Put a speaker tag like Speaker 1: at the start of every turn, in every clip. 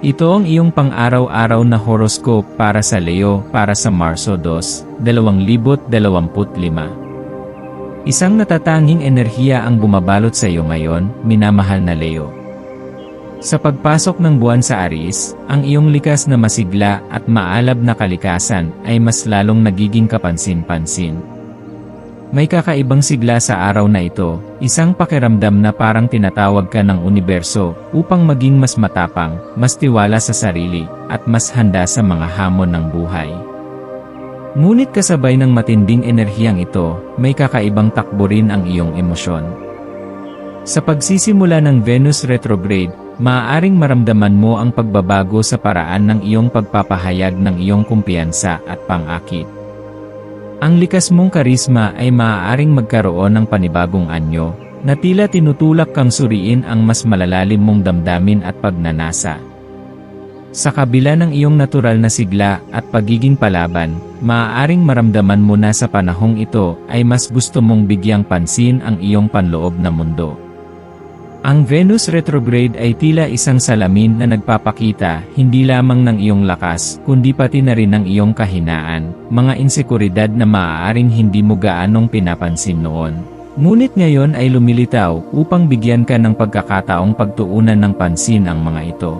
Speaker 1: Ito ang iyong pang-araw-araw na horoscope para sa Leo para sa Marso 2, 2025. Isang natatanging enerhiya ang bumabalot sa iyo ngayon, minamahal na Leo. Sa pagpasok ng buwan sa Aris, ang iyong likas na masigla at maalab na kalikasan ay mas lalong nagiging kapansin-pansin. May kakaibang sigla sa araw na ito, isang pakiramdam na parang tinatawag ka ng universo upang maging mas matapang, mas tiwala sa sarili, at mas handa sa mga hamon ng buhay. Ngunit kasabay ng matinding enerhiyang ito, may kakaibang takbo rin ang iyong emosyon. Sa pagsisimula ng Venus retrograde, maaaring maramdaman mo ang pagbabago sa paraan ng iyong pagpapahayag ng iyong kumpiyansa at pang-akit. Ang likas mong karisma ay maaaring magkaroon ng panibagong anyo, na tila tinutulak kang suriin ang mas malalalim mong damdamin at pagnanasa. Sa kabila ng iyong natural na sigla at pagiging palaban, maaaring maramdaman mo na sa panahong ito ay mas gusto mong bigyang pansin ang iyong panloob na mundo. Ang Venus retrograde ay tila isang salamin na nagpapakita hindi lamang ng iyong lakas, kundi pati na rin ng iyong kahinaan, mga insekuridad na maaaring hindi mo gaanong pinapansin noon. Ngunit ngayon ay lumilitaw upang bigyan ka ng pagkakataong pagtuunan ng pansin ang mga ito.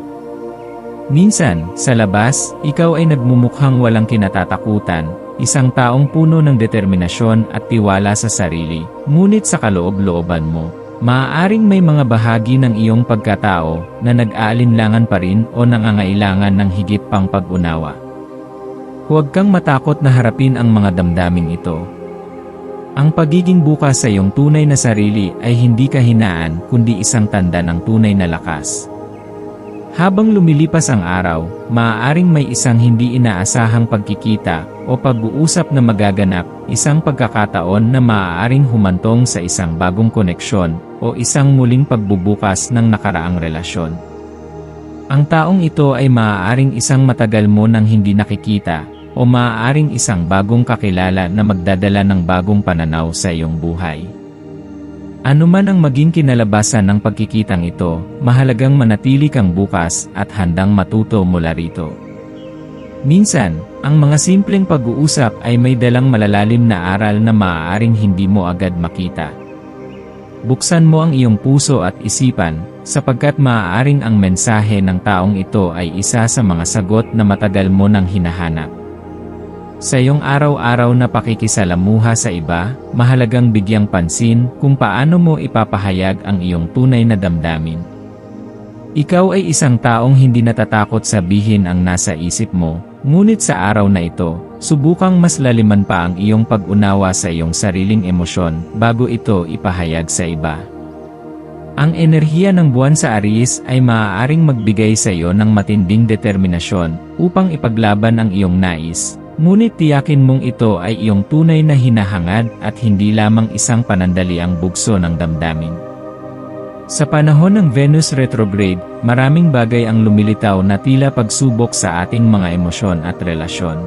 Speaker 1: Minsan, sa labas, ikaw ay nagmumukhang walang kinatatakutan, isang taong puno ng determinasyon at tiwala sa sarili, ngunit sa kaloob-looban mo, Maaaring may mga bahagi ng iyong pagkatao na nag-aalinlangan pa rin o nangangailangan ng higit pang pag-unawa. Huwag kang matakot na harapin ang mga damdaming ito. Ang pagiging bukas sa iyong tunay na sarili ay hindi kahinaan kundi isang tanda ng tunay na lakas. Habang lumilipas ang araw, maaaring may isang hindi inaasahang pagkikita o pag-uusap na magaganap, isang pagkakataon na maaaring humantong sa isang bagong koneksyon o isang muling pagbubukas ng nakaraang relasyon. Ang taong ito ay maaaring isang matagal mo nang hindi nakikita o maaaring isang bagong kakilala na magdadala ng bagong pananaw sa iyong buhay. Ano man ang maging kinalabasan ng pagkikitang ito, mahalagang manatili kang bukas at handang matuto mula rito. Minsan, ang mga simpleng pag-uusap ay may dalang malalalim na aral na maaaring hindi mo agad makita. Buksan mo ang iyong puso at isipan, sapagkat maaaring ang mensahe ng taong ito ay isa sa mga sagot na matagal mo nang hinahanap. Sa iyong araw-araw na pakikisalamuha sa iba, mahalagang bigyang pansin kung paano mo ipapahayag ang iyong tunay na damdamin. Ikaw ay isang taong hindi natatakot sabihin ang nasa isip mo, ngunit sa araw na ito, subukang mas laliman pa ang iyong pag-unawa sa iyong sariling emosyon bago ito ipahayag sa iba. Ang enerhiya ng buwan sa Aries ay maaaring magbigay sa iyo ng matinding determinasyon upang ipaglaban ang iyong nais, Ngunit tiyakin mong ito ay iyong tunay na hinahangad at hindi lamang isang panandaliang bugso ng damdamin. Sa panahon ng Venus retrograde, maraming bagay ang lumilitaw na tila pagsubok sa ating mga emosyon at relasyon.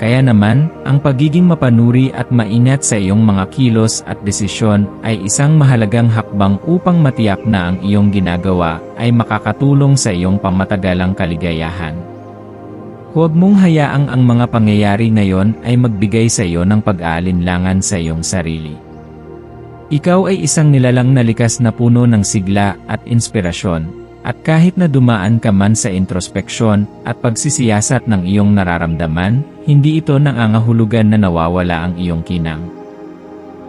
Speaker 1: Kaya naman, ang pagiging mapanuri at maingat sa iyong mga kilos at desisyon ay isang mahalagang hakbang upang matiyak na ang iyong ginagawa ay makakatulong sa iyong pamatagalang kaligayahan. Huwag mong hayaang ang mga pangyayari ngayon ay magbigay sa iyo ng pag-aalinlangan sa iyong sarili. Ikaw ay isang nilalang na likas na puno ng sigla at inspirasyon, at kahit na dumaan ka man sa introspeksyon at pagsisiyasat ng iyong nararamdaman, hindi ito nangangahulugan na nawawala ang iyong kinang.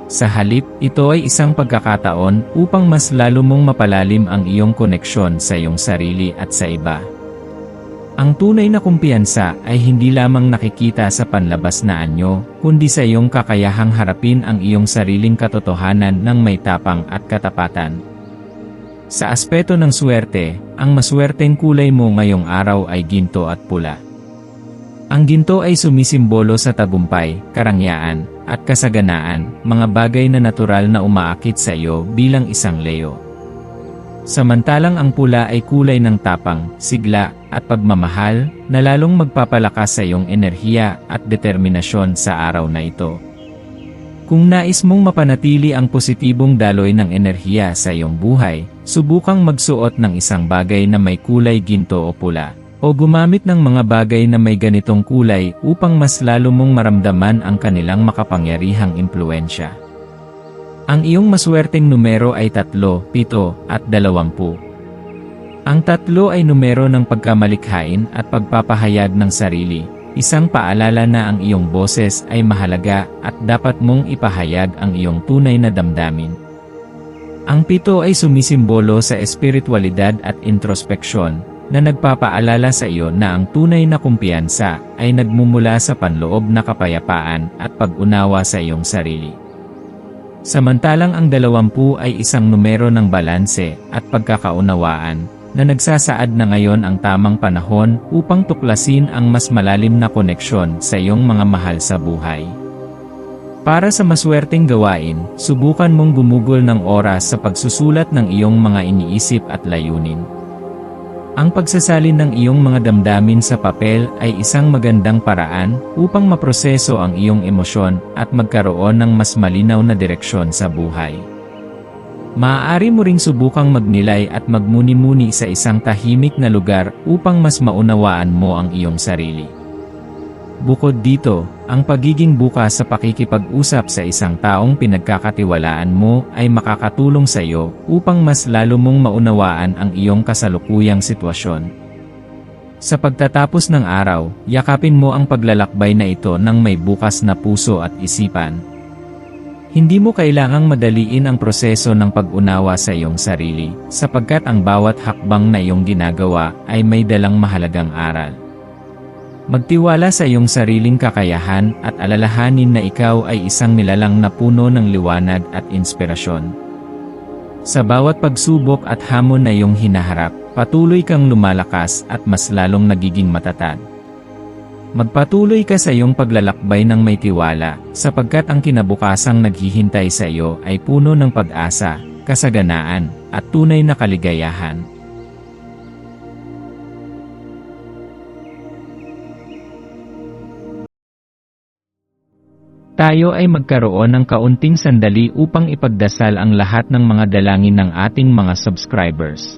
Speaker 1: Sa halip, ito ay isang pagkakataon upang mas lalo mong mapalalim ang iyong koneksyon sa iyong sarili at sa iba. Ang tunay na kumpiyansa ay hindi lamang nakikita sa panlabas na anyo, kundi sa iyong kakayahang harapin ang iyong sariling katotohanan ng may tapang at katapatan. Sa aspeto ng swerte, ang maswerteng kulay mo ngayong araw ay ginto at pula. Ang ginto ay sumisimbolo sa tagumpay, karangyaan, at kasaganaan, mga bagay na natural na umaakit sa iyo bilang isang Leo. Samantalang ang pula ay kulay ng tapang, sigla, at pagmamahal, na lalong magpapalakas sa iyong enerhiya at determinasyon sa araw na ito. Kung nais mong mapanatili ang positibong daloy ng enerhiya sa iyong buhay, subukang magsuot ng isang bagay na may kulay ginto o pula, o gumamit ng mga bagay na may ganitong kulay upang mas lalo mong maramdaman ang kanilang makapangyarihang impluensya. Ang iyong maswerteng numero ay 3, 7, at 20. Ang tatlo ay numero ng pagkamalikhain at pagpapahayag ng sarili, isang paalala na ang iyong boses ay mahalaga at dapat mong ipahayag ang iyong tunay na damdamin. Ang pito ay sumisimbolo sa espiritualidad at introspeksyon, na nagpapaalala sa iyo na ang tunay na kumpiyansa ay nagmumula sa panloob na kapayapaan at pag-unawa sa iyong sarili. Samantalang ang dalawampu ay isang numero ng balanse at pagkakaunawaan, na nagsasaad na ngayon ang tamang panahon upang tuklasin ang mas malalim na koneksyon sa iyong mga mahal sa buhay. Para sa maswerteng gawain, subukan mong gumugol ng oras sa pagsusulat ng iyong mga iniisip at layunin. Ang pagsasalin ng iyong mga damdamin sa papel ay isang magandang paraan upang maproseso ang iyong emosyon at magkaroon ng mas malinaw na direksyon sa buhay. Maaari mo ring subukang magnilay at magmuni-muni sa isang tahimik na lugar upang mas maunawaan mo ang iyong sarili. Bukod dito, ang pagiging bukas sa pakikipag-usap sa isang taong pinagkakatiwalaan mo ay makakatulong sa iyo upang mas lalo mong maunawaan ang iyong kasalukuyang sitwasyon. Sa pagtatapos ng araw, yakapin mo ang paglalakbay na ito ng may bukas na puso at isipan. Hindi mo kailangang madaliin ang proseso ng pag-unawa sa iyong sarili, sapagkat ang bawat hakbang na iyong ginagawa ay may dalang mahalagang aral. Magtiwala sa iyong sariling kakayahan at alalahanin na ikaw ay isang nilalang na puno ng liwanag at inspirasyon. Sa bawat pagsubok at hamon na iyong hinaharap, patuloy kang lumalakas at mas lalong nagiging matatag. Magpatuloy ka sa iyong paglalakbay ng may tiwala, sapagkat ang kinabukasang naghihintay sa iyo ay puno ng pag-asa, kasaganaan, at tunay na kaligayahan. Tayo ay magkaroon ng kaunting sandali upang ipagdasal ang lahat ng mga dalangin ng ating mga subscribers,